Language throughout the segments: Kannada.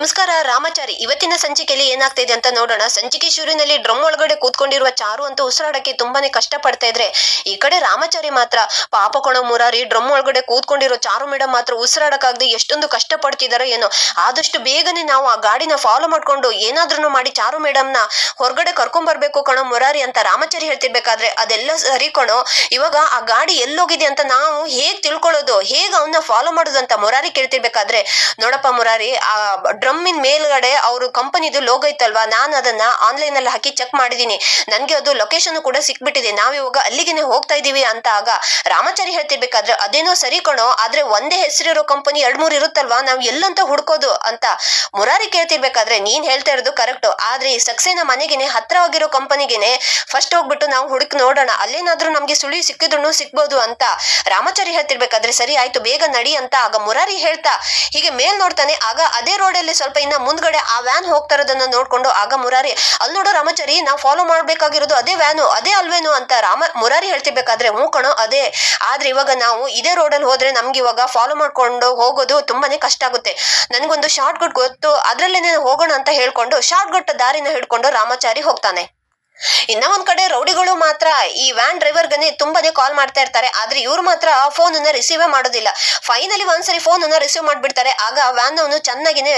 ನಮಸ್ಕಾರ, ರಾಮಾಚಾರಿ. ಇವತ್ತಿನ ಸಂಚಿಕೆಯಲ್ಲಿ ಏನಾಗ್ತಾ ಇದೆ ಅಂತ ನೋಡೋಣ. ಸಂಚಿಕೆ ಶೂರಿನಲ್ಲಿ ಡ್ರಮ್ ಒಳಗಡೆ ಕೂತ್ಕೊಂಡಿರುವ ಚಾರು ಅಂತ ಉಸಿರಾಡಕ್ಕೆ ತುಂಬಾನೇ ಕಷ್ಟ ಪಡ್ತಾ ಇದ್ರೆ, ಈ ಕಡೆ ರಾಮಾಚಾರಿ ಮಾತ್ರ, ಪಾಪ ಕೊಣ ಮುರಾರಿ, ಡ್ರಮ್ ಒಳಗಡೆ ಕೂತ್ಕೊಂಡಿರೋ ಚಾರು ಮೇಡಮ್ ಮಾತ್ರ ಉಸಿರಾಡಕ್ಕಾಗದೆ ಎಷ್ಟೊಂದು ಕಷ್ಟ ಪಡ್ತಿದಾರೋ ಏನೋ. ಆದಷ್ಟು ಬೇಗನೆ ನಾವು ಆ ಗಾಡಿನ ಫಾಲೋ ಮಾಡ್ಕೊಂಡು ಏನಾದ್ರೂ ಮಾಡಿ ಚಾರು ಮೇಡಮ್ನ ಹೊರಗಡೆ ಕರ್ಕೊಂಡ್ ಬರ್ಬೇಕು ಕಣೋ ಮುರಾರಿ ಅಂತ ರಾಮಾಚಾರಿ ಹೇಳ್ತಿರ್ಬೇಕಾದ್ರೆ ಅದೆಲ್ಲ ಸರಿ ಕಣೋ. ಇವಾಗ ಆ ಗಾಡಿ ಎಲ್ಲೋಗಿದೆ ಅಂತ ನಾವು ಹೇಗ್ ತಿಳ್ಕೊಳ್ಳೋದು, ಹೇಗ್ ಅವನ್ನ ಫಾಲೋ ಮಾಡೋದು ಅಂತ ಮುರಾರಿ ಕೇಳ್ತಿರ್ಬೇಕಾದ್ರೆ, ನೋಡಪ್ಪ ಮುರಾರಿ, ಆ ಡ್ರಮ್ಮಿನ ಮೇಲ್ಗಡೆ ಅವರು ಕಂಪನಿದು ಲೋಗೋ ಇತ್ತಲ್ವಾ ನಾನು ಅದನ್ನ ಆನ್ಲೈನ್ ಅಲ್ಲಿ ಹಾಕಿ ಚೆಕ್ ಮಾಡಿದೀನಿ. ನನಗೆ ಅದು ಲೊಕೇಶನ್ ಕೂಡ ಸಿಕ್ಬಿಟ್ಟಿದೆ. ನಾವಿವಾಗ ಅಲ್ಲಿಗೆನೆ ಹೋಗ್ತಾ ಇದೀವಿ ಅಂತ ಆಗ ರಾಮಾಚಾರಿ ಹೇಳ್ತಿರ್ಬೇಕಾದ್ರೆ, ಅದೇನೋ ಸರಿ ಕಣೋ, ಆದ್ರೆ ಒಂದೇ ಹೆಸರಿರೋ ಕಂಪನಿ ಎರಡ್ ಮೂರ್ ಇರುತ್ತಲ್ವಾ? ನಾವು ಎಲ್ಲಂತ ಹುಡ್ಕೋದು ಅಂತ ಮುರಾರಿ ಕೇಳ್ತಿರ್ಬೇಕಾದ್ರೆ ನೀನ್ ಹೇಳ್ತಾ ಇರೋದು ಕರೆಕ್ಟ್ ಆದ್ರೆ ಈ ಸಕ್ಸೇನ ಮನೆಗೆನೆ, ಹತ್ರವಾಗಿರೋ ಕಂಪನಿಗೆನೆ ಫಸ್ಟ್ ಹೋಗ್ಬಿಟ್ಟು ನಾವು ಹುಡುಕ್ ನೋಡೋಣ. ಅಲ್ಲೇನಾದ್ರೂ ನಮ್ಗೆ ಸುಳಿ ಸಿಕ್ಕಿದ್ರು ಸಿಗ್ಬೋದು ಅಂತ ರಾಮಾಚಾರಿ ಹೇಳ್ತಿರ್ಬೇಕಾದ್ರೆ, ಸರಿ, ಆಯ್ತು, ಬೇಗ ನಡಿ ಅಂತ ಆಗ ಮುರಾರಿ ಹೇಳ್ತಾ ಹೀಗೆ ಮೇಲ್ ನೋಡ್ತಾನೆ. ಆಗ ಅದೇ ರೋಡಲ್ಲಿ ಸ್ವಲ್ಪ ಇನ್ನ ಮುಂದ್ಗಡೆ ಆ ವ್ಯಾನ್ ಹೋಗ್ತಾ ಇರೋದನ್ನ ನೋಡ್ಕೊಂಡು, ಆಗ ಮುರಾರಿ, ಅಲ್ಲಿ ನೋಡೋ ರಾಮಚಾರಿ, ನಾವು ಫಾಲೋ ಮಾಡ್ಬೇಕಾಗಿರೋದು ಅದೇ ವ್ಯಾನು ಅದೇ ಅಲ್ವೇನು ಅಂತ ರಾಮ, ಮುರಾರಿ ಹೇಳ್ತಿರ್ಬೇಕಾದ್ರೆ ಮೂಕಣೋ ಕಣೋ, ಅದೇ. ಆದ್ರೆ ಇವಾಗ ನಾವು ಇದೇ ರೋಡಲ್ಲಿ ಹೋದ್ರೆ ನಮ್ಗೆ ಇವಾಗ ಫಾಲೋ ಮಾಡ್ಕೊಂಡು ಹೋಗೋದು ತುಂಬಾನೇ ಕಷ್ಟ ಆಗುತ್ತೆ. ನನಗೊಂದು ಶಾರ್ಟ್ ಕಟ್ ಗೊತ್ತು ಅದ್ರಲ್ಲೇನೇ ಹೋಗೋಣ ಅಂತ ಹೇಳ್ಕೊಂಡು ಶಾರ್ಟ್ ಕಟ್ ದಾರಿನ ಹಿಡ್ಕೊಂಡು ರಾಮಚಾರಿ ಹೋಗ್ತಾನೆ. ಇನ್ನ ಒಂದ್ ಕಡೆ ರೌಡಿಗಳು ಮಾತ್ರ ಈ ವ್ಯಾನ್ ಡ್ರೈವರ್ಗನೆ ತುಂಬಾನೇ ಕಾಲ್ ಮಾಡ್ತಾ ಇರ್ತಾರೆ. ಆದ್ರೆ ಇವ್ರು ಮಾತ್ರ ಫೋನ್ ಅನ್ನ ರಿಸೀವೇ ಮಾಡೋದಿಲ್ಲ. ಫೈನಲಿ ಒಂದ್ಸರಿ ಫೋನ್ ಅನ್ನ ರಿಸೀವ್ ಮಾಡ್ಬಿಡ್ತಾರೆ. ಆಗ ವ್ಯಾನ್ ಅವನು ಚೆನ್ನಾಗಿನೇ,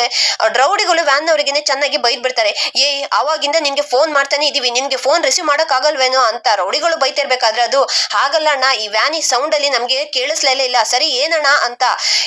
ರೌಡಿಗಳು ವ್ಯಾನ್ ಅವರಿಗೆ ಚೆನ್ನಾಗಿ ಬೈದ್ ಬಿಡ್ತಾರೆ ಏ ಅವಾಗಿಂದ ನಿನ್ಗೆ ಫೋನ್ ಮಾಡ್ತಾನೆ ಇದೀವಿ. ನಿನ್ಗೆ ಫೋನ್ ರಿಸೀವ್ ಮಾಡಕ್ ಆಗಲ್ವೇನೋ ಅಂತ ರೌಡಿಗಳು ಬೈತಿರ್ಬೇಕಾದ್ರೆ ಅದು ಹಾಗಲ್ಲ ಅಣ್ಣ. ಈ ವ್ಯಾನ್ ಈ ಸೌಂಡ್ ಅಲ್ಲಿ ನಮ್ಗೆ ಕೇಳಿಸ್ಲೇ ಇಲ್ಲ. ಸರಿ, ಏನಣ್ಣ ಅಂತ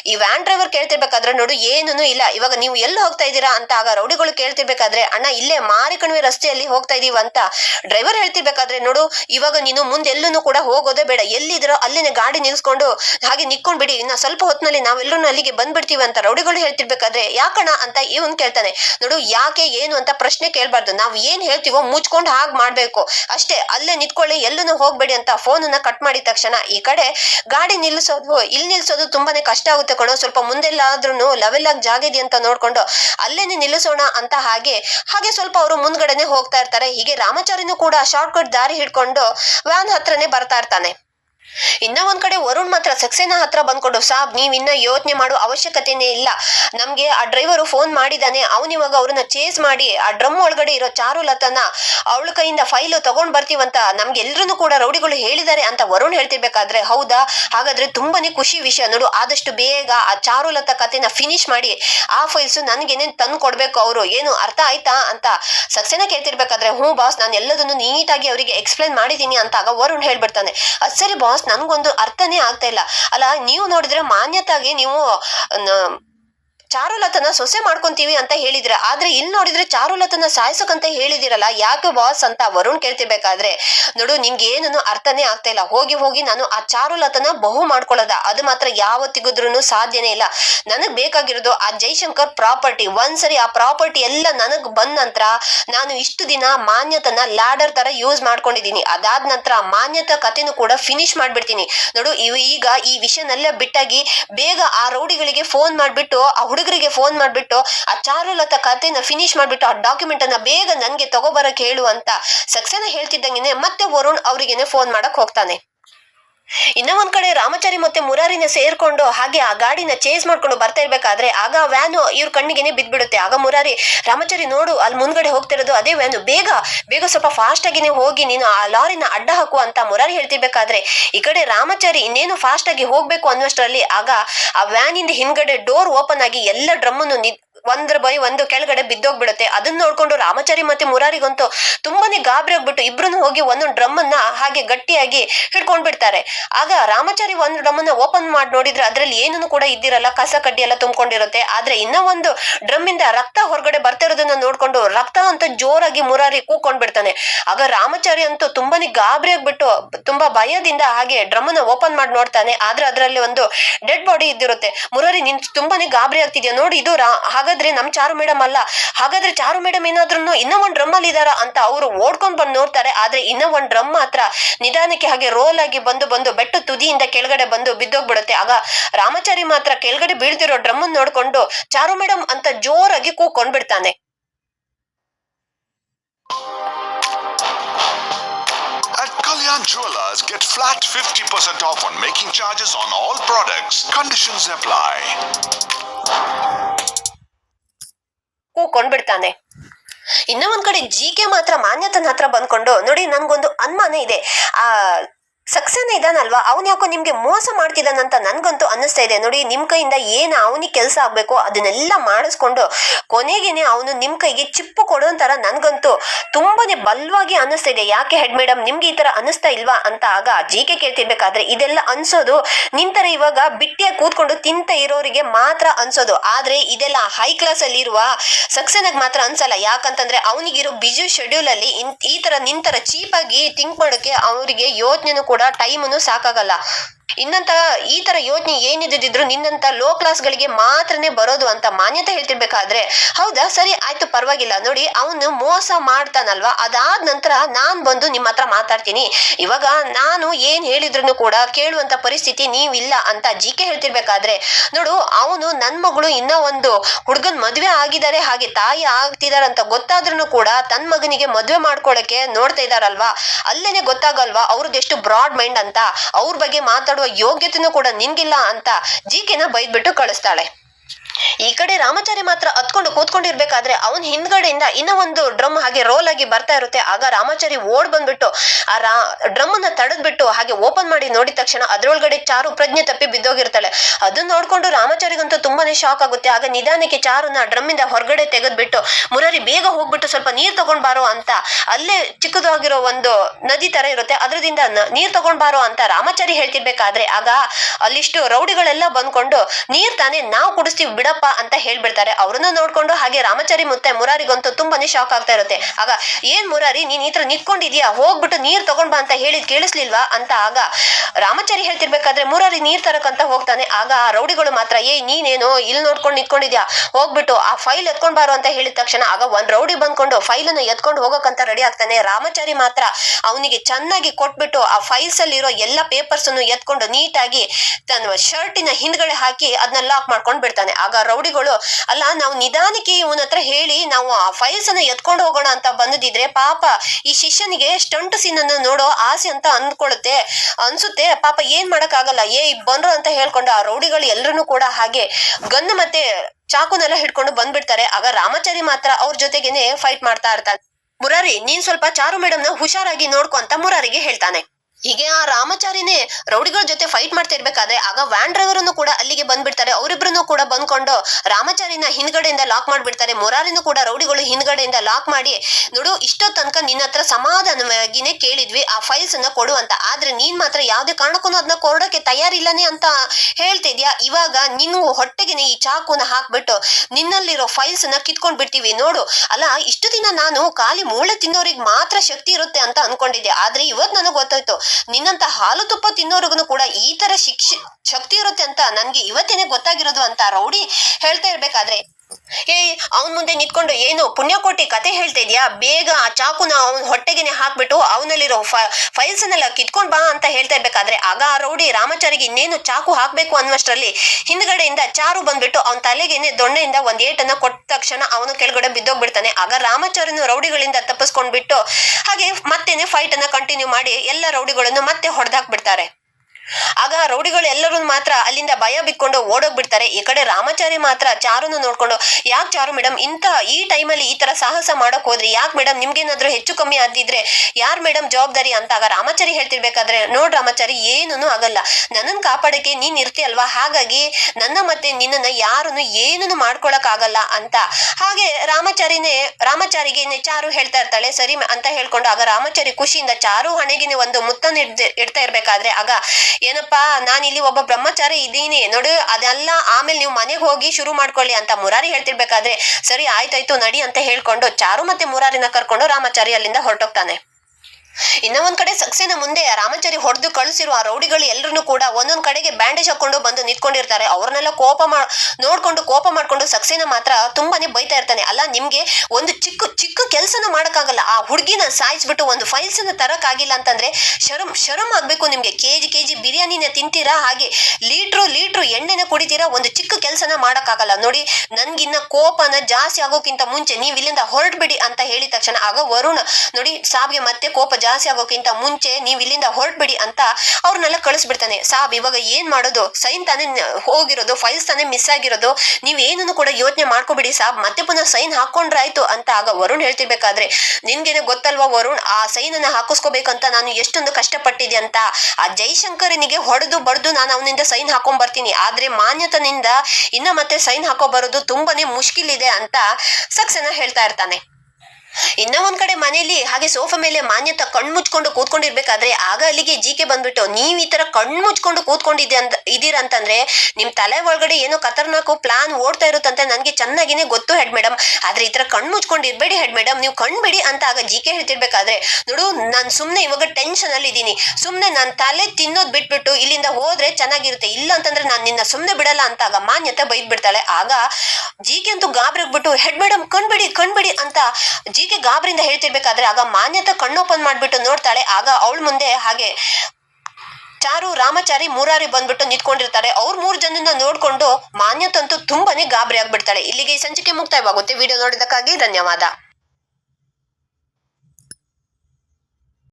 ಈ ವ್ಯಾನ್ ಡ್ರೈವರ್ ಕೇಳ್ತಿರ್ಬೇಕಾದ್ರೆ ನೋಡು ಏನೂ ಇಲ್ಲ. ಇವಾಗ ನೀವು ಎಲ್ಲಿ ಹೋಗ್ತಾ ಇದ್ದೀರಾ ಅಂತ ಆಗ ರೌಡಿಗಳು ಕೇಳ್ತಿರ್ಬೇಕಾದ್ರೆ, ಅಣ್ಣ, ಇಲ್ಲೇ ಮಾರಿಕಣ್ವಿ ರಸ್ತೆಯಲ್ಲಿ ಹೋಗ್ತಾ ಇದೀವಿ ಅಂತ ಡ್ರೈವರ್ ಹೇಳ್ತಿರ್ಬೇಕಾದ್ರೆ, ನೋಡು, ಇವಾಗ ನೀನು ಮುಂದೆ ಎಲ್ಲೂ ಕೂಡ ಹೋಗೋದೇ ಬೇಡ. ಎಲ್ಲಿದ್ರೋ ಅಲ್ಲಿನ ಗಾಡಿ ನಿಲ್ಸ್ಕೊಂಡು ಹಾಗೆ ನಿಕ್ಕೊಂಡ್ ಬಿಡಿ. ಇನ್ನ ಸ್ವಲ್ಪ ಹೊತ್ತಿನಲ್ಲಿ ನಾವೆಲ್ಲರೂ ಅಲ್ಲಿಗೆ ಬಂದ್ಬಿಡ್ತೀವಿ ಅಂತ ರೌಡಿಗಳು ಹೇಳ್ತಿರ್ಬೇಕಾದ್ರೆ, ಯಾಕಣ? ಅಂತ ಇವನ್ ಕೇಳ್ತಾನೆ. ನೋಡು, ಯಾಕೆ, ಏನು ಅಂತ ಪ್ರಶ್ನೆ ಕೇಳಬಾರ್ದು. ನಾವು ಏನ್ ಹೇಳ್ತೀವೋ ಮುಚ್ಕೊಂಡು ಹಾಗೆ ಮಾಡ್ಬೇಕು. ಅಷ್ಟೇ, ಅಲ್ಲೇ ನಿಂತ್ಕೊಳ್ಳಿ ಎಲ್ಲೂ ಹೋಗ್ಬೇಡಿ ಅಂತ ಫೋನ್ ಅನ್ನ ಕಟ್ ಮಾಡಿದ ತಕ್ಷಣ ಈ ಕಡೆ ಗಾಡಿ ನಿಲ್ಲಿಸೋದು ಇಲ್ಲಿ ನಿಲ್ಸೋದು ತುಂಬಾನೇ ಕಷ್ಟ ಆಗುತ್ತೆ ಕಣೋ. ಸ್ವಲ್ಪ ಮುಂದೆಲ್ಲಾದ್ರೂ ಲೆವೆಲ್ ಆಗಿ ಜಾಗ ಇದೆ ಅಂತ ನೋಡ್ಕೊಂಡು ಅಲ್ಲೇನೆ ನಿಲ್ಲಿಸೋಣ ಅಂತ ಹಾಗೆ ಹಾಗೆ ಸ್ವಲ್ಪ ಅವರು ಮುಂದ್ಗಡೆನೆ ಹೋಗ್ತಾ ಇರ್ತಾರೆ. ಹೀಗೆ ರಾಮಾಚಾರಿನೂ ಕೂಡ ಶಾರ್ಟ್ ಕಟ್ ದಾರಿ ಹಿಡ್ಕೊಂಡು ವ್ಯಾನ್ ಹತ್ರನೇ ಬರ್ತಾ ಇರ್ತಾನೆ. ಇನ್ನ ಒಂದ್ ಕಡೆ ವರುಣ್ ಮಾತ್ರ ಸಕ್ಸೇನಾ ಹತ್ರ ಬಂದ್ಕೊಂಡು, ಸಾಬ್, ನೀವ್ ಇನ್ನ ಯೋಚನೆ ಮಾಡೋ ಅವಶ್ಯಕತೆನೇ ಇಲ್ಲ. ನಮ್ಗೆ ಆ ಡ್ರೈವರು ಫೋನ್ ಮಾಡಿದಾನೆ ಇವಾಗ ಅವ್ರನ್ನ ಚೇಸ್ ಮಾಡಿ, ಆ ಡ್ರಮ್ ಒಳಗಡೆ ಇರೋ ಚಾರುಲತನ ಅವಳ ಕೈಯಿಂದ ಫೈಲ್ ತಗೊಂಡ್ ಬರ್ತೀವಂತ ನಮ್ಗೆ ಎಲ್ರೂ ಕೂಡ ರೌಡಿಗಳು ಹೇಳಿದ್ದಾರೆ ಅಂತ ವರುಣ್ ಹೇಳ್ತಿರ್ಬೇಕಾದ್ರೆ, ಹೌದಾ? ಹಾಗಾದ್ರೆ ತುಂಬಾನೇ ಖುಷಿ ವಿಷಯ ನೋಡು, ಆದಷ್ಟು ಬೇಗ ಆ ಚಾರುಲತ ಕತೆನ ಫಿನಿಶ್ ಮಾಡಿ, ಆ ಫೈಲ್ಸ್ ನನ್ಗೇನೆ ತಂದು ಕೊಡ್ಬೇಕು ಅವರು, ಏನು ಅರ್ಥ ಆಯ್ತಾ ಅಂತ ಸಕ್ಸೇನಾ ಕೇಳ್ತಿರ್ಬೇಕಾದ್ರೆ, ಹ್ಞೂ ಬಾಸ್ ನಾನು ಎಲ್ಲದನ್ನು ನೀಟಾಗಿ ಅವರಿಗೆ ಎಕ್ಸ್ಪ್ಲೈನ್ ಮಾಡಿದ್ದೀನಿ ಅಂತ ಆಗ ವರುಣ್ ಹೇಳ್ಬಿಡ್ತಾನೆ, ಅದ್ ಸರಿ ಬಾಸ್ ನನ್ಗೊಂದು ಅರ್ಥನೇ ಆಗ್ತಾ ಇಲ್ಲ. ಅಲ್ಲ ನೀವು ನೋಡಿದ್ರೆ ಮಾನ್ಯತಾಗಿ ನೀವು ಚಾರುಲತನ ಸೊಸೆ ಮಾಡ್ಕೊಂತೀವಿ ಅಂತ ಹೇಳಿದ್ರ? ಆದ್ರೆ ಇಲ್ಲಿ ನೋಡಿದ್ರೆ ಚಾರುಲತನ ಸಾಯಿಸೋಕಂತ ಹೇಳಿದಿರಲ್ಲ. ಯಾಕೆ ಬಾಸ್ ಅಂತ ವರುಣ್ ಕೇಳ್ತಿರ್ಬೇಕಾದ್ರೆ, ನೋಡು ನಿಮ್ಗೆ ಏನನ್ನು ಅರ್ಥನೇ ಆಗ್ತಾ ಇಲ್ಲ. ಹೋಗಿ ಹೋಗಿ ನಾನು ಆ ಚಾರುಲತನ ಬಹು ಮಾಡ್ಕೊಳ್ಳೋದ. ಅದು ಮಾತ್ರ ಯಾವತ್ತಿಗಿದ್ರೂ ಸಾಧ್ಯನೇ ಇಲ್ಲ. ನನಗ್ ಬೇಕಾಗಿರೋದು ಆ ಜೈಶಂಕರ್ ಪ್ರಾಪರ್ಟಿ. ಒಂದ್ಸರಿ ಆ ಪ್ರಾಪರ್ಟಿ ಎಲ್ಲ ನನಗ್ ಬಂದ ನಂತರ ನಾನು ಇಷ್ಟು ದಿನ ಮಾನ್ಯತನ ಲ್ಯಾಡರ್ ತರ ಯೂಸ್ ಮಾಡ್ಕೊಂಡಿದ್ದೀನಿ. ಅದಾದ ನಂತರ ಮಾನ್ಯತ ಕಥೆನೂ ಕೂಡ ಫಿನಿಶ್ ಮಾಡ್ಬಿಡ್ತೀನಿ. ನೋಡು, ಇವು ಈಗ ಈ ವಿಷಯನೆಲ್ಲ ಬಿಟ್ಟಾಗಿ ಬೇಗ ಆ ರೌಡಿಗಳಿಗೆ ಫೋನ್ ಮಾಡ್ಬಿಟ್ಟು, ಆ ಹುಡುಗರಿಗೆ ಫೋನ್ ಮಾಡ್ಬಿಟ್ಟು, ಆ ಚಾರುಲತ ಖಾತೆನ ಫಿನಿಶ್ ಮಾಡ್ಬಿಟ್ಟು ಆ ಡಾಕ್ಯುಮೆಂಟ್ ಅನ್ನ ಬೇಗ ನನ್ಗೆ ತಗೋಬರಕ್ ಹೇಳು ಅಂತ ಸಕ್ಸೇನಾ ಹೇಳ್ತಿದ್ದಂಗೆನೆ ಮತ್ತೆ ವರುಣ್ ಅವರಿಗೆನೆ ಫೋನ್ ಮಾಡಕ್ ಹೋಗ್ತಾನೆ. ಇನ್ನ ಒಂದ್ ಕಡೆ ರಾಮಚಾರಿ ಮತ್ತೆ ಮುರಾರಿನ ಸೇರ್ಕೊಂಡು ಹಾಗೆ ಆ ಗಾಡಿನ ಚೇಸ್ ಮಾಡ್ಕೊಂಡು ಬರ್ತಾ ಇರ್ಬೇಕಾದ್ರೆ ಆಗ ವ್ಯಾನು ಇವ್ರ ಕಣ್ಣಿಗೆನೆ ಬಿದ್ಬಿಡುತ್ತೆ. ಆಗ ಮುರಾರಿ, ರಾಮಚಾರಿ ನೋಡು ಅಲ್ಲಿ ಮುಂದ್ಗಡೆ ಹೋಗ್ತಿರೋದು ಅದೇ ವ್ಯಾನು ಬೇಗ ಬೇಗ ಸ್ವಲ್ಪ ಫಾಸ್ಟ್ ಆಗಿನೇ ಹೋಗಿ, ನೀನು ಆ ಲಾರಿನ ಅಡ್ಡ ಹಾಕು ಅಂತ ಮುರಾರಿ ಹೇಳ್ತಿರ್ಬೇಕಾದ್ರೆ, ಈ ಕಡೆ ರಾಮಚಾರಿ ಇನ್ನೇನು ಫಾಸ್ಟ್ ಆಗಿ ಹೋಗ್ಬೇಕು ಅನ್ನೋಷ್ಟರಲ್ಲಿ ಆಗ ಆ ವ್ಯಾನಿಂದ ಹಿಂದ್ಗಡೆ ಡೋರ್ ಓಪನ್ ಆಗಿ ಎಲ್ಲ ಡ್ರಮ್ಮನ್ನು ಒಂದ್ರ ಬೈ ಒಂದು ಕೆಳಗಡೆ ಬಿದ್ದೋಗ್ಬಿಡುತ್ತೆ. ಅದನ್ನ ನೋಡ್ಕೊಂಡು ರಾಮಚಾರಿ ಮತ್ತೆ ಮುರಾರಿಗಂತೂ ತುಂಬಾನೇ ಗಾಬರಿ ಆಗ್ಬಿಟ್ಟು ಇಬ್ರು ಹೋಗಿ ಒಂದೊಂದು ಡ್ರಮ್ ಅನ್ನ ಹಾಗೆ ಗಟ್ಟಿಯಾಗಿ ಹಿಡ್ಕೊಂಡ್ಬಿಡ್ತಾರೆ. ಆಗ ರಾಮಚಾರಿ ಒಂದು ಡ್ರಮ್ ಅನ್ನ ಓಪನ್ ಮಾಡಿ ನೋಡಿದ್ರೆ ಅದ್ರಲ್ಲಿ ಏನನ್ನು ಕೂಡ ಇದ್ದಿರಲ್ಲ, ಕಸ ಕಡ್ಡಿ ಎಲ್ಲ ತುಂಬಿಕೊಂಡಿರುತ್ತೆ. ಆದ್ರೆ ಇನ್ನ ಒಂದು ಡ್ರಮ್ ಇಂದ ರಕ್ತ ಹೊರಗಡೆ ಬರ್ತಿರೋದನ್ನ ನೋಡ್ಕೊಂಡು ರಕ್ತ ಅಂತ ಜೋರಾಗಿ ಮುರಾರಿ ಕೂಕೊಂಡ್ ಬಿಡ್ತಾನೆ ಆಗ ರಾಮಚಾರಿ ಅಂತೂ ತುಂಬಾನೇ ಗಾಬರಿ ಆಗ್ಬಿಟ್ಟು ತುಂಬಾ ಭಯದಿಂದ ಹಾಗೆ ಡ್ರಮ್ ಅನ್ನ ಓಪನ್ ಮಾಡಿ ನೋಡ್ತಾನೆ. ಆದ್ರೆ ಅದರಲ್ಲಿ ಒಂದು ಡೆಡ್ ಬಾಡಿ ಇದ್ದಿರುತ್ತೆ. ಮುರಾರಿ ನಿನ್ ತುಂಬಾನೇ ಗಾಬರಿ ಆಗ್ತಿದ್ಯಾ? ನೋಡಿ ಇದು ರಾ- ಹಾಗಾದ್ರೆ ನಮ್ ಚಾರು ಮೇಡಮ್ ಅಲ್ಲ ಹಾಗಾದ್ರೆ ಚಾರು ಮೇಡಮ್ ಏನಾದ್ರೂ ಇನ್ನೂ ಒಂದ್ ಡ್ರಮ್ ಅಲ್ಲಿ ಇದಾರ ಅಂತ ಅವರು ಓಡ್ಕೊಂಡ್ ಬಂದು ನೋಡ್ತಾರೆ ಆದ್ರೆ ಇನ್ನೂ ಒಂದ್ ಡ್ರಮ್ ಮಾತ್ರ ನಿಧಾನಕ್ಕೆ ಹಾಗೆ ರೋಲ್ ಆಗಿ ಬಂದು ಬಂದು ಬೆಟ್ಟು ತುದಿಯಿಂದ ಕೆಳಗಡೆ ಬಂದು ಬಿದ್ದೋಗ್ಬಿಡುತ್ತೆ ಆಗ ರಾಮಚಾರಿ ಮಾತ್ರ ಕೆಳಗಡೆ ಬೀಳ್ತಿರೋ ಡ್ರಮ್ ನೋಡ್ಕೊಂಡು ಚಾರು ಮೇಡಮ್ ಅಂತ ಜೋರಾಗಿ ಕೂಕೊಂಡ್ ಬಿಡ್ತಾನೆ At Kalyan Jewelers, get flat 50% off on making charges on all products. Conditions apply. ಕೊಂಡ್ಬಿಡ್ತಾನೆ ಇನ್ನ ಒಂದ್ ಕಡೆ ಜಿ ಕೆ ಮಾತ್ರ ಮಾನ್ಯತನ ಹತ್ರ ಬಂದ್ಕೊಂಡು ನೋಡಿ ನನ್ಗೊಂದು ಅನುಮಾನ ಇದೆ. ಆ ಸಕ್ಸೇನ ಇದಾನಲ್ವಾ? ಅವನ್ ಯಾಕೋ ನಿಮ್ಗೆ ಮೋಸ ಮಾಡ್ತಿದ್ದಾನಂತ ನನ್ಗಂತೂ ಅನ್ನಿಸ್ತಾ ಇದೆ. ನೋಡಿ, ನಿಮ್ ಕೈಯಿಂದ ಏನು ಅವನಿಗೆ ಕೆಲಸ ಆಗ್ಬೇಕು ಅದನ್ನೆಲ್ಲ ಮಾಡಿಸ್ಕೊಂಡು ಕೊನೆಗೇನೆ ಅವನು ನಿಮ್ ಕೈಗೆ ಚಿಪ್ಪು ಕೊಡೋ ತರ ನನ್ಗಂತೂ ತುಂಬಾನೇ ಬಲವಾಗಿ ಅನ್ನಿಸ್ತಾ ಇದೆ. ಯಾಕೆ ಹೆಡ್ ಮೇಡಮ್ ನಿಮ್ಗೆ ಈ ತರ ಅನ್ನಿಸ್ತಾ ಇಲ್ವಾ ಅಂತ ಆಗ ಜಿ ಕೆ ಕೇಳ್ತಿರ್ಬೇಕಾದ್ರೆ ಇದೆಲ್ಲ ಅನ್ಸೋದು ನಿಂತರ ಇವಾಗ ಬಿಟ್ಟಿಯಾಗಿ ಕೂತ್ಕೊಂಡು ತಿಂತ ಇರೋರಿಗೆ ಮಾತ್ರ ಅನ್ಸೋದು. ಆದ್ರೆ ಇದೆಲ್ಲ ಹೈ ಕ್ಲಾಸ್ ಅಲ್ಲಿ ಇರುವ ಸಕ್ಸೇನಾಗ್ ಮಾತ್ರ ಅನ್ಸಲ್ಲ. ಯಾಕಂತಂದ್ರೆ ಅವನಿಗಿರೋ ಬಿಜು ಶೆಡ್ಯೂಲ್ ಅಲ್ಲಿ ಈ ತರ ನಿಂತರ ಚೀಪ್ ಆಗಿ ಥಿಂಕ್ ಮಾಡೋಕೆ ಅವರಿಗೆ ಯೋಚನೆನೂ ಕೂಡ ಟೈಮನ್ನು ಸಾಕಾಗಲ್ಲ. ಇನ್ನಂತ ಈ ತರ ಯೋಚನೆ ಏನಿದ್ದಿದ್ರು ನಿನ್ನಂತ ಲೋ ಕ್ಲಾಸ್ ಗಳಿಗೆ ಮಾತ್ರನೇ ಬರೋದು ಅಂತ ಮಾನ್ಯತೆ ಹೇಳ್ತಿರ್ಬೇಕಾದ್ರೆ, ಹೌದಾ? ಸರಿ, ಆಯ್ತು, ಪರವಾಗಿಲ್ಲ. ನೋಡಿ, ಅವನು ಮೋಸ ಮಾಡ್ತಾನಲ್ವಾ? ಅದಾದ ನಂತರ ನಾನ್ ಬಂದು ನಿಮ್ಮ ಹತ್ರ ಮಾತಾಡ್ತೀನಿ. ಇವಾಗ ನಾನು ಏನ್ ಹೇಳಿದ್ರು ಕೂಡ ಕೇಳುವಂತ ಪರಿಸ್ಥಿತಿ ನೀವಿಲ್ಲ ಅಂತ ಜಿ ಕೆ ಹೇಳ್ತಿರ್ಬೇಕಾದ್ರೆ, ನೋಡು, ಅವನು ನನ್ ಮಗಳು ಇನ್ನ ಒಂದು ಹುಡುಗನ್ ಮದ್ವೆ ಆಗಿದ್ದಾರೆ, ಹಾಗೆ ತಾಯಿ ಆಗ್ತಿದಾರೆ ಅಂತ ಗೊತ್ತಾದ್ರೂ ಕೂಡ ತನ್ನ ಮಗನಿಗೆ ಮದ್ವೆ ಮಾಡ್ಕೊಳಕ್ಕೆ ನೋಡ್ತಾ ಇದಾರಲ್ವಾ ಅಲ್ಲೇನೆ ಗೊತ್ತಾಗಲ್ವಾ ಅವ್ರದ್ದು ಎಷ್ಟು ಬ್ರಾಡ್ ಮೈಂಡ್ ಅಂತ? ಅವ್ರ ಬಗ್ಗೆ ಮಾತಾಡುವ ಯೋಗ್ಯತೆನೂ ಕೂಡ ನಿನ್ಗಿಲ್ಲ ಅಂತ ಜಿ ಕೆನ ಬೈದ್ಬಿಟ್ಟು ಕಳಿಸ್ತಾಳೆ. ಈ ಕಡೆ ರಾಮಚಾರಿ ಮಾತ್ರ ಹತ್ಕೊಂಡು ಕೂತ್ಕೊಂಡಿರ್ಬೇಕಾದ್ರೆ ಅವನ ಹಿಂದ್ಗಡೆಯಿಂದ ಇನ್ನೂ ಒಂದು ಡ್ರಮ್ ಹಾಗೆ ರೋಲ್ ಆಗಿ ಬರ್ತಾ ಇರುತ್ತೆ. ಆಗ ರಾಮಾಚಾರಿ ಓಡ್ ಬಂದ್ಬಿಟ್ಟು ಆ ರಾ ಡ್ರಮ್ ಅನ್ನ ತಡೆದ್ಬಿಟ್ಟು ಹಾಗೆ ಓಪನ್ ಮಾಡಿ ನೋಡಿದ ತಕ್ಷಣ ಅದ್ರೊಳಗಡೆ ಚಾರು ಪ್ರಜ್ಞೆ ತಪ್ಪಿ ಬಿದ್ದೋಗಿರ್ತಾಳೆ. ಅದನ್ನ ನೋಡ್ಕೊಂಡು ರಾಮಾಚಾರಿಗಂತೂ ತುಂಬಾನೇ ಶಾಕ್ ಆಗುತ್ತೆ. ಆಗ ನಿಧಾನಕ್ಕೆ ಚಾರುನ ಡ್ರಮ್ ಇಂದ ಹೊರಗಡೆ ತೆಗೆದ್ಬಿಟ್ಟು, ಮುರಾರಿ ಬೇಗ ಹೋಗ್ಬಿಟ್ಟು ಸ್ವಲ್ಪ ನೀರ್ ತಗೊಂಡ್ ಬಾರೋ ಅಂತ, ಅಲ್ಲೇ ಚಿಕ್ಕದಾಗಿರೋ ಒಂದು ನದಿ ತರ ಇರುತ್ತೆ. ಅದ್ರದಿಂದ ನೀರ್ ತಗೊಂಡ್ ಬಾರೋ ಅಂತ ರಾಮಾಚಾರಿ ಹೇಳ್ತಿರ್ಬೇಕಾದ್ರೆ ಆಗ ಅಲ್ಲಿಷ್ಟು ರೌಡಿಗಳೆಲ್ಲ ಬಂದ್ಕೊಂಡು ನೀರ್ ತಾನೇ ನಾವು ಕುಡಿಸ್ತೀವಿ ಬಿಡಪ್ಪ ಅಂತ ಹೇಳ್ಬಿಡ್ತಾರೆ. ಅವ್ರನ್ನ ನೋಡ್ಕೊಂಡು ಹಾಗೆ ರಾಮಚಾರಿ ಮತ್ತೆ ಮುರಾರಿಗಂತೂ ತುಂಬಾನೇ ಶಾಕ್ ಆಗ್ತಾ ಇರುತ್ತೆ. ಆಗ, ಏನ್ ಮುರಾರಿ, ನೀನ್ ಈ ತರ ನಿಂತ್ಕೊಂಡಿದ್ಯಾ? ಹೋಗ್ಬಿಟ್ಟು ನೀರ್ ತಗೊಂಡ್ ಬಾ ಅಂತ ಹೇಳಿ ಕೇಳಿಸ್ಲಿಲ್ವಾ? ಅಂತ ಆಗ, ರಾಮಚಾರಿ ಹೇಳ್ತಿರ್ಬೇಕಾದ್ರೆ ಮುರಾರಿ ನೀರ್ ತರಕಂತ ಹೋಗ್ತಾನೆ. ಆಗ ಆ ರೌಡಿಗಳು ಮಾತ್ರ, ಏಯ್, ನೀನೇನು? ಇಲ್ಲಿ ನೋಡ್ಕೊಂಡು ನಿಂತ್ಕೊಂಡಿದ್ಯಾ? ಹೋಗ್ಬಿಟ್ಟು ಆ ಫೈಲ್ ಎತ್ಕೊಂಡ್ ಬಾರು ಅಂತ ಹೇಳಿದ ತಕ್ಷಣ ಆಗ ಒಂದ್ ರೌಡಿ ಬಂದ್ಕೊಂಡು ಫೈಲ್ ಅನ್ನು ಎತ್ಕೊಂಡು ಹೋಗಕ್ಕಂತ ರೆಡಿ ಆಗ್ತಾನೆ. ರಾಮಚಾರಿ ಮಾತ್ರ ಅವನಿಗೆ ಚೆನ್ನಾಗಿ ಕೊಟ್ಬಿಟ್ಟು ಆ ಫೈಲ್ಸ್ ಅಲ್ಲಿ ಇರೋ ಎಲ್ಲ ಪೇಪರ್ಸ್ ಅನ್ನು ಎತ್ಕೊಂಡು ನೀಟಾಗಿ ತನ್ನ ಶರ್ಟಿನ ಹಿಂದ್ಗಡೆ ಹಾಕಿ ಅದನ್ನ ಲಾಕ್ ಮಾಡ್ಕೊಂಡ್ ಬಿಡ್ತಾನೆ. ಆಗ ರೌಡಿಗಳು, ಅಲ್ಲ, ನಾವು ನಿಧಾನಕ್ಕೆ ಇವನ ಹತ್ರ ಹೇಳಿ, ನಾವು ಆ ಫೈಲ್ಸ್ ಅನ್ನ ಎತ್ಕೊಂಡು ಹೋಗೋಣ ಅಂತ ಬಂದಿದ್ರೆ ಪಾಪ ಈ ಶಿಷ್ಯನಿಗೆ ಸ್ಟಂಟ್ ಸೀನ್ ಅನ್ನ ನೋಡೋ ಆಸೆ ಅಂತ ಅಂದ್ಕೊಳ್ಳುತ್ತೆ. ಅನ್ಸುತ್ತೆ, ಪಾಪ ಏನ್ ಮಾಡಕ್ ಆಗಲ್ಲ ಏ ಬಂದ್ರು ಅಂತ ಹೇಳ್ಕೊಂಡು ಆ ರೌಡಿಗಳು ಎಲ್ಲರೂ ಕೂಡ ಹಾಗೆ ಗನ್ ಮತ್ತೆ ಚಾಕುನೆಲ್ಲ ಹಿಡ್ಕೊಂಡು ಬಂದ್ಬಿಡ್ತಾರೆ. ಆಗ ರಾಮಚಾರಿ ಮಾತ್ರ ಅವ್ರ ಜೊತೆಗೇನೆ ಫೈಟ್ ಮಾಡ್ತಾ ಇರ್ತಾನೆ. ಮುರಾರಿ, ನೀನ್ ಸ್ವಲ್ಪ ಚಾರು ಮೇಡಮ್ನ ಹುಷಾರಾಗಿ ನೋಡ್ಕೊ ಅಂತ ಮುರಾರಿಗೆ ಹೇಳ್ತಾನೆ. ಹೀಗೆ ಆ ರಾಮಚಾರಿನೇ ರೌಡಿಗಳ ಜೊತೆ ಫೈಟ್ ಮಾಡ್ತಾ ಇರ್ಬೇಕಾದ್ರೆ ಆಗ ವ್ಯಾನ್ ಡ್ರೈವರ್ ಕೂಡ ಅಲ್ಲಿಗೆ ಬಂದ್ಬಿಡ್ತಾರೆ. ಅವರಿಬ್ರು ಕೂಡ ಬಂದ್ಕೊಂಡು ರಾಮಚಾರಿನ ಹಿಂದ್ಗಡೆಯಿಂದ ಲಾಕ್ ಮಾಡ್ಬಿಡ್ತಾರೆ. ಮೊರಾರಿನೂ ಕೂಡ ರೌಡಿಗಳು ಹಿಂದ್ಗಡೆಯಿಂದ ಲಾಕ್ ಮಾಡಿ, ನೋಡು ಇಷ್ಟೋ ತನಕ ನಿನ್ನ ಹತ್ರ ಸಮಾಧಾನವಾಗಿನೇ ಕೇಳಿದ್ವಿ, ಆ ಫೈಲ್ಸ್ ಅನ್ನ ಕೊಡು ಅಂತ. ಆದ್ರೆ ನೀನ್ ಮಾತ್ರ ಯಾವ್ದೇ ಕಾರಣಕ್ಕೂ ಅದನ್ನ ಕೊಡೋಕೆ ತಯಾರಿಲ್ಲನೆ ಅಂತ ಹೇಳ್ತಿದ್ಯಾ ಇವಾಗ ನಿನ್ನ ಹೊಟ್ಟೆಗೆ ಈ ಚಾಕುನ ಹಾಕ್ಬಿಟ್ಟು ನಿನ್ನಲ್ಲಿರೋ ಫೈಲ್ಸ್ ಅನ್ನ ಕಿತ್ಕೊಂಡ್ ಬಿಡ್ತೀವಿ. ನೋಡು, ಅಲ್ಲ, ಇಷ್ಟು ದಿನ ನಾನು ಖಾಲಿ ಮೂಳೆ ತಿನ್ನೋರಿಗೆ ಮಾತ್ರ ಶಕ್ತಿ ಇರುತ್ತೆ ಅಂತ ಅನ್ಕೊಂಡಿದ್ದೆ. ಆದ್ರೆ ಇವತ್ತು ನನಗೆ ಗೊತ್ತಾಯ್ತು. ನಿನ್ನಂತ ಹಾಲು ತುಪ್ಪ ತಿನ್ನೋರಿಗೂ ಕೂಡ ಈ ತರ ಶಿಕ್ಷೆ ಶಕ್ತಿ ಇರುತ್ತೆ ಅಂತ ನನ್ಗೆ ಇವತ್ತೇನೆ ಗೊತ್ತಾಗಿರೋದು ಅಂತ ರೌಡಿ ಹೇಳ್ತಾ ಇರ್ಬೇಕಾದ್ರೆ ಏ ಅವನ ಮುಂದೆ ನಿಂತ್ಕೊಂಡು ಏನು ಪುಣ್ಯಕೋಟಿ ಕತೆ ಹೇಳ್ತಾ ಇದೀಯಾ ಬೇಗ ಆ ಚಾಕುನ ಅವನ ಹೊಟ್ಟೆಗೆನೆ ಹಾಕ್ಬಿಟ್ಟು ಅವನಲ್ಲಿರೋ ಫೈಲ್ಸ್ ಅನ್ನೆಲ್ಲ ಕಿತ್ಕೊಂಡ್ ಬಾ ಅಂತ ಹೇಳ್ತಾ ಇರ್ಬೇಕಾದ್ರೆ ಆಗ ಆ ರೌಡಿ ರಾಮಚಾರಿಗೆ ಇನ್ನೇನು ಚಾಕು ಹಾಕ್ಬೇಕು ಅನ್ನುವಷ್ಟರಲ್ಲಿ ಹಿಂದ್ಗಡೆಯಿಂದ ಚಾರು ಬಂದ್ಬಿಟ್ಟು ಅವನ ತಲೆಗೆನೆ ದೊಣ್ಣೆಯಿಂದ ಒಂದ್ ಏಟನ್ನ ಕೊಟ್ಟ ತಕ್ಷಣ ಅವನು ಕೆಳಗಡೆ ಬಿದ್ದೋಗ್ಬಿಡ್ತಾನೆ. ಆಗ ರಾಮಚಾರನ್ನು ರೌಡಿಗಳಿಂದ ತಪ್ಪಿಸ್ಕೊಂಡ್ಬಿಟ್ಟು ಹಾಗೆ ಮತ್ತೇನೆ ಫೈಟ್ ಅನ್ನ ಕಂಟಿನ್ಯೂ ಮಾಡಿ ಎಲ್ಲ ರೌಡಿಗಳನ್ನು ಮತ್ತೆ ಹೊಡೆದಾಕ್ಬಿಡ್ತಾರೆ. ಆಗ ರೌಡಿಗಳು ಎಲ್ಲರೂ ಮಾತ್ರ ಅಲ್ಲಿಂದ ಭಯ ಬಿಟ್ಕೊಂಡು ಓಡೋಗ್ಬಿಡ್ತಾರೆ. ಈ ಕಡೆ ರಾಮಾಚಾರಿ ಮಾತ್ರ ಚಾರುನು ನೋಡ್ಕೊಂಡು, ಯಾಕೆ ಚಾರು ಮೇಡಮ್ ಇಂತ ಈ ಟೈಮಲ್ಲಿ ಈ ತರ ಸಾಹಸ ಮಾಡಕ್ ಹೋದ್ರಿ? ಯಾಕೆ ಮೇಡಮ್ ನಿಮ್ಗೇನಾದ್ರೂ ಹೆಚ್ಚು ಕಮ್ಮಿ ಆದಿದ್ರೆ ಯಾರ್ ಮೇಡಮ್ ಜವಾಬ್ದಾರಿ? ಅಂತ ಆಗ ರಾಮಾಚಾರಿ ಹೇಳ್ತಿರ್ಬೇಕಾದ್ರೆ, ನೋಡ್ ರಾಮಾಚಾರಿ ಏನೂ ಆಗಲ್ಲ. ನನ್ನನ್ನು ಕಾಪಾಡಕ್ಕೆ ನೀನ್ ಇರ್ತೀಯಲ್ವಾ ಹಾಗಾಗಿ ನನ್ನ ಮತ್ತೆ ನಿನ್ನನ್ನ ಯಾರನ್ನು ಏನನ್ನು ಮಾಡ್ಕೊಳಕ್ ಆಗಲ್ಲ ಅಂತ. ಹಾಗೆ ರಾಮಾಚಾರಿನೇ ರಾಮಾಚಾರಿಗೆ ಚಾರು ಹೇಳ್ತಾ ಇರ್ತಾಳೆ. ಸರಿ ಅಂತ ಹೇಳ್ಕೊಂಡು ಆಗ ರಾಮಾಚಾರಿ ಖುಷಿಯಿಂದ ಚಾರು ಹಣೆಗೆ ಒಂದು ಮುತ್ತನ್ನು ಇಡ್ತಾ ಇರ್ಬೇಕಾದ್ರೆ, ಆಗ ಏನಪ್ಪಾ ಇಲ್ಲಿ ಒಬ್ಬ ಬ್ರಹ್ಮಚಾರಿ ಇದ್ದೀನಿ. ನೋಡು, ಅದೆಲ್ಲ ಆಮೇಲೆ ನೀವು ಮನೆಗೆ ಹೋಗಿ ಶುರು ಮಾಡ್ಕೊಳ್ಳಿ ಅಂತ ಮುರಾರಿ ಹೇಳ್ತಿರ್ಬೇಕಾದ್ರೆ, ಸರಿ, ಆಯ್ತಾಯ್ತು, ನಡಿ ಅಂತ ಹೇಳ್ಕೊಂಡು ಚಾರು ಮತ್ತೆ ಮುರಾರಿನ ಕರ್ಕೊಂಡು ರಾಮಾಚಾರಿ ಅಲ್ಲಿಂದ ಹೊರಟೋಗ್ತಾನೆ. ಇನ್ನ ಕಡೆ ಸಕ್ಸೇನ ಮುಂದೆ ರಾಮಚಾರಿ ಹೊಡೆದು ಕಳಿಸಿರುವ ಆ ರೌಡಿಗಳು ಎಲ್ಲರೂ ಕೂಡ ಒಂದೊಂದ್ ಕಡೆಗೆ ಬ್ಯಾಂಡೇಜ್ ಹಾಕೊಂಡು ಬಂದು ನಿಂತ್ಕೊಂಡಿರ್ತಾರೆ. ಅವ್ರನ್ನೆಲ್ಲ ಕೋಪ ಮಾ, ನೋಡ್ಕೊಂಡು ಕೋಪ ಮಾಡ್ಕೊಂಡು ಸಕ್ಸೇನ ಮಾತ್ರ ತುಂಬಾನೇ ಬೈತಾ ಇರ್ತಾನೆ. ಅಲ್ಲ, ನಿಮ್ಗೆ ಒಂದು ಚಿಕ್ಕ ಚಿಕ್ಕ ಕೆಲಸನ ಮಾಡಕ್ಕಾಗಲ್ಲ. ಆ ಹುಡುಗಿನ ಸಾಯಿಸ್ಬಿಟ್ಟು ಒಂದು ಫೈಲ್ಸ್ ಅನ್ನ ತರಕ್ ಆಗಿಲ್ಲ ಅಂತಂದ್ರೆ ಶರಂ ಶರಂ ಆಗ್ಬೇಕು ನಿಮ್ಗೆ. ಕೆಜಿ ಕೆಜಿ ಬಿರಿಯಾನಿನ ತಿಂತೀರಾ? ಹಾಗೆ ಲೀಟ್ರು ಲೀಟ್ರು ಎಣ್ಣೆನ ಕುಡಿತೀರಾ? ಒಂದು ಚಿಕ್ಕ ಕೆಲಸನ ಮಾಡಕ್ಕಾಗಲ್ಲ. ನೋಡಿ, ನನ್ಗಿನ್ನ ಕೋಪನ ಜಾಸ್ತಿ ಆಗೋಕ್ಕಿಂತ ಮುಂಚೆ ನೀವು ಇಲ್ಲಿಂದ ಹೊರಟ್ಬಿಡಿ ಅಂತ ಹೇಳಿದ ತಕ್ಷಣ ಆಗ ವರುಣ ನೋಡಿ, ಸಾಬ್ಗೆ ಮತ್ತೆ ಕೋಪ ಜಾಸ್ತಿ ಆಗೋಕ್ಕಿಂತ ಮುಂಚೆ ನೀವು ಇಲ್ಲಿಂದ ಹೊರಟ್ಬಿಡಿ ಅಂತ ಅವ್ರನ್ನೆಲ್ಲ ಕಳಿಸ್ಬಿಡ್ತಾನೆ. ಸಾಬ್, ಇವಾಗ ಏನ್ ಮಾಡೋದು? ಸೈನ್ ತಾನೇ ಹೋಗಿರೋದು ಫೈಲ್ಸ್ ತಾನೇ ಮಿಸ್ ಆಗಿರೋದು. ನೀವು ಏನನ್ನು ಕೂಡ ಯೋಚನೆ ಮಾಡ್ಕೊಬಿಡಿ ಸಾಬ್. ಮತ್ತೆ ಪುನಃ ಸೈನ್ ಹಾಕೊಂಡ್ರೆ ಆಯ್ತು ಅಂತ ಆಗ ವರುಣ್ ಹೇಳ್ತಿರ್ಬೇಕಾದ್ರೆ, ನಿನ್ಗೇನೆ ಗೊತ್ತಲ್ವಾ ವರುಣ್, ಆ ಸೈನ್ ಅನ್ನ ಹಾಕಿಸ್ಕೋಬೇಕಂತ ನಾನು ಎಷ್ಟೊಂದು ಕಷ್ಟಪಟ್ಟಿದ್ದೆ ಅಂತ. ಆ ಜೈಶಂಕರನಿಗೆ ಹೊಡೆದು ಬಡ್ದು ನಾನು ಅವನಿಂದ ಸೈನ್ ಹಾಕೊಂಡ್ ಬರ್ತೀನಿ ಆದ್ರೆ ಮಾನ್ಯತನಿಂದ ಇನ್ನ ಮತ್ತೆ ಸೈನ್ ಹಾಕೋ ಬರೋದು ತುಂಬಾನೇ ಮುಷ್ಕಿಲ್ ಇದೆ ಅಂತ ಸಕ್ಸೆನ ಹೇಳ್ತಾ ಇರ್ತಾನೆ. ಇನ್ನ ಒಂದ್ ಕಡೆ ಮನೆಯಲ್ಲಿ ಹಾಗೆ ಸೋಫಾ ಮೇಲೆ ಮಾನ್ಯತ ಕಣ್ ಮುಚ್ಕೊಂಡು ಕೂತ್ಕೊಂಡಿರ್ಬೇಕಾದ್ರೆ ಆಗ ಅಲ್ಲಿಗೆ ಜಿಕೆ ಬಂದ್ಬಿಟ್ಟು, ನೀವ್ ಈ ತರ ಕಣ್ ಮುಚ್ಕೊಂಡು ಕೂತ್ಕೊಂಡಿದ್ದೆ ಅಂತ ಇದೀರ ಅಂತಂದ್ರೆ, ನಿಮ್ ತಲೆ ಒಳಗಡೆ ಏನೋ ಕತರ್ನಾಕು ಪ್ಲಾನ್ ಓಡ್ತಾ ಇರುತ್ತಂತೆ, ನನ್ಗೆ ಚೆನ್ನಾಗಿನೇ ಗೊತ್ತು ಹೆಡ್ ಮೇಡಮ್ ಆದ್ರೆ ಈ ತರ ಕಣ್ ಮುಚ್ಕೊಂಡು ಇರ್ಬೇಡಿ ಹೆಡ್ ಮೇಡಮ್ ನೀವು ಕಣ್ಬಿಡಿ ಅಂತ ಆಗ ಜಿಕೆ ಹೇಳ್ತಿರ್ಬೇಕಾದ್ರೆ, ನೋಡು, ನಾನು ಸುಮ್ನೆ ಇವಾಗ ಟೆನ್ಷನ್ ಅಲ್ಲಿ ಇದೀನಿ. ಸುಮ್ನೆ ನಾನು ತಲೆ ತಿನ್ನೋದ್ ಬಿಟ್ಬಿಟ್ಟು ಇಲ್ಲಿಂದ ಹೋದ್ರೆ ಚೆನ್ನಾಗಿರುತ್ತೆ. ಇಲ್ಲ ಅಂತಂದ್ರೆ ನಾನು ನಿನ್ನ ಸುಮ್ನೆ ಬಿಡಲ್ಲ ಅಂತ ಆಗ ಮಾನ್ಯತೆ ಬೈದ್ ಬಿಡ್ತಾಳೆ ಆಗ ಜಿಕೆ ಅಂತೂ ಗಾಬ್ರಿಗ್ಬಿಟ್ಟು, ಹೆಡ್ ಮೇಡಮ್ ಕಣ್ಬಿಡಿ ಕಣ್ಬಿಡಿ ಅಂತ ಜಿಕೆ ಗಾಬರಿಂದ ಹೇಳ್ತಿರ್ಬೇಕಾದ್ರೆ ಆಗ ಮಾನ್ಯತೆ ಕಣ್ಣೋಪನ್ ಮಾಡ್ಬಿಟ್ಟು ನೋಡ್ತಾಳೆ. ಆಗ ಅವಳ ಮುಂದೆ ಹಾಗೆ ಚಾರು, ರಾಮಚಾರಿ ಮೂರಾರಿ ಬಂದ್ಬಿಟ್ಟು ನಿಂತ್ಕೊಂಡಿರ್ತಾರೆ. ಅವ್ರ ಮೂರ್ ಜನನ ನೋಡ್ಕೊಂಡು ಮಾನ್ಯತಂತೂ ತುಂಬಾನೇ ಗಾಬರಿ ಆಗ್ಬಿಡ್ತಾಳೆ. ಇಲ್ಲಿಗೆ ಸಂಚಿಕೆ ಮುಕ್ತಾಯವಾಗುತ್ತೆ. ವಿಡಿಯೋ ನೋಡಿದಕ್ಕಾಗಿ ಧನ್ಯವಾದ.